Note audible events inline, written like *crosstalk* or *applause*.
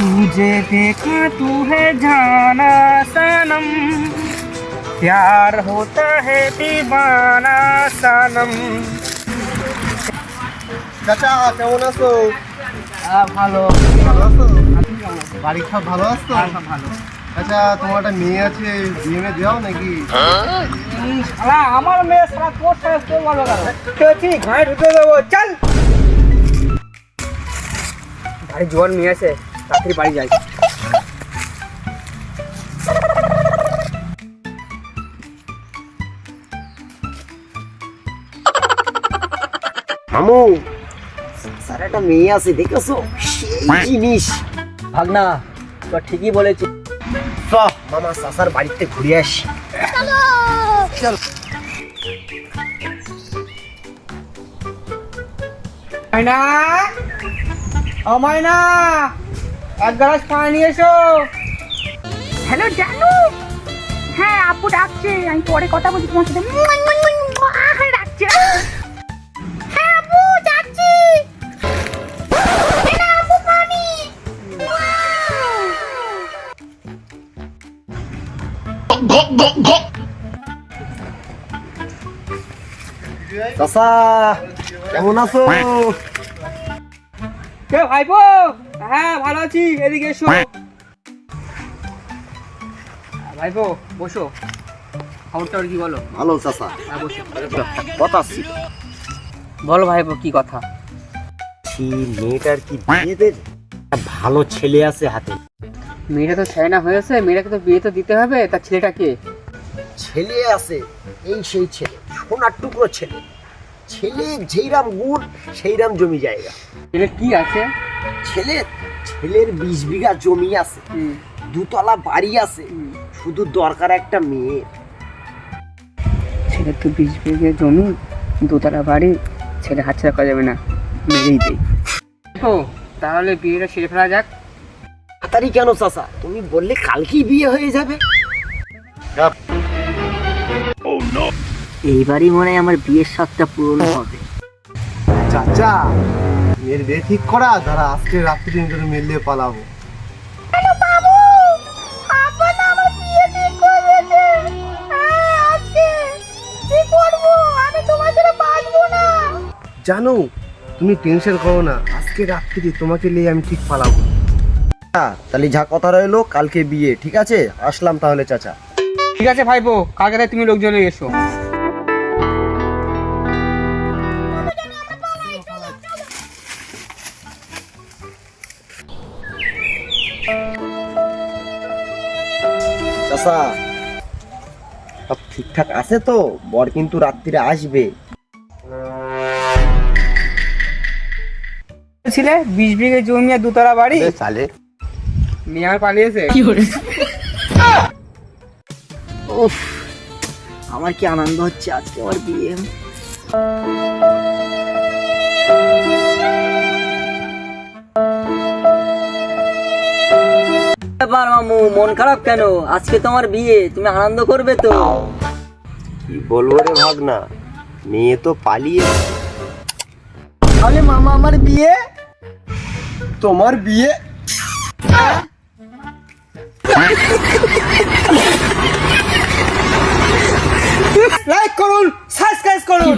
तुझे देखा तू है जाना सनम प्यार होता है दीवाना सनम চাচা কেমন আছো ভালো ভালো আছো বাড়ি সব ভালো আছো ভালো আচ্ছা তোমার একটা মেয়ে আছে বিয়ে মেয়ে দেওয়া নাকি শালা আমার মেয়ে সারা তোর সাথে তোর ভালো কেন ঠিক ঘাড়ে ঢুকে দেবো চল বাড়ি জোয়ান মেয়ে আছে রাত্রি বাড়ি যাই। মামু। স্যার একটা মেয়ে আছে দেখেছ? সেই জিনিস। ভাগনা তো ঠিকই বলেছি। চ মামা সাসার বাড়িতে ঘুরে আসি। চল। মাইনা? ও মাইনা? এক গ্লাস পানি নিয়ে এসো। হ্যালো জানু? হ্যাঁ আপু ডাকছে। আমি পরে কথা বলছি তোমার সাথে ডাকছে। হ্যাঁ আপু যাচ্ছি। আপু পানি। চাচা কেমন আছো? কে ভাইপো? হ্যাঁ ভালো আছি। এদিকে এসো। ভাইপো বসো। খবর টবর কি বলো? ভালো চাচা। হ্যাঁ বসো। কথা ছিল বলো ভাইপো কি কথা? সে মেয়েটার কি বিয়ে দেবে ভালো ছেলে আছে হাতে? মেয়েটা তো সাইনা হয়েছে মেয়েটাকে তো বিয়ে তো দিতে হবে। তার ছেলেটাকে ছেলে আছে এই সেই ছেলে সোনার টুকরো ছেলে। ছেলে যেইরাম গুড় সেইরাম জমি জায়গা। ছেলে কি আছে? ছেলে ছেলের বিশ বিঘা জমি আছে। দুতলা বাড়ি আছে। শুধু দরকার একটা মেয়ে। ছেলের তো বিশ বিঘে জমি দুতলা বাড়ি ছেলে হাতছাড়া করা যাবে না। মেরেই দেই। ও তাহলে বিয়েটা সেরে ফেলা যাক। তাড়াতাড়ি কেন চাচা? তুমি বললে কালকেই বিয়ে হয়ে যাবে। এইবারই মনে হয় আমার বিয়ের শখটা পূরণ হবে। চাচা মেয়ের বিয়ে ঠিক করা? দাঁড়া আজকে রাত্রি দিন ধরে মেলে পালাবো। হ্যাঁ জানো তুমি টেনশন করো না। আজকে রাত্রি তোমাকে নিয়ে আমি ঠিক পালাবো। তাহলে যা কথা রইল কালকে বিয়ে ঠিক আছে? আসলাম তাহলে চাচা। ঠিক আছে ভাইপো কালকে তুমি লোকজন এসো। চাচা সব ঠিকঠাক আছে তো? বর কিন্তু রাত্রিরে আসবে। ছিলে বিশ বিঘে জমি আর দুতলা বাড়ি? চালে। মেয়ে আমার পালিয়েছে উফ আমার কি আনন্দ হচ্ছে আজকে আমার বিয়ে? ব্যাপার মামু? মন খারাপ কেন? আজকে তোমার বিয়ে তুমি আনন্দ করবে তো? কি বলব রে ভাগনা? মেয়ে তো পালিয়ে তাহলে মামা আমার বিয়ে? তোমার বিয়ে? *laughs* লাইক করুন সাবস্ক্রাইব করুন।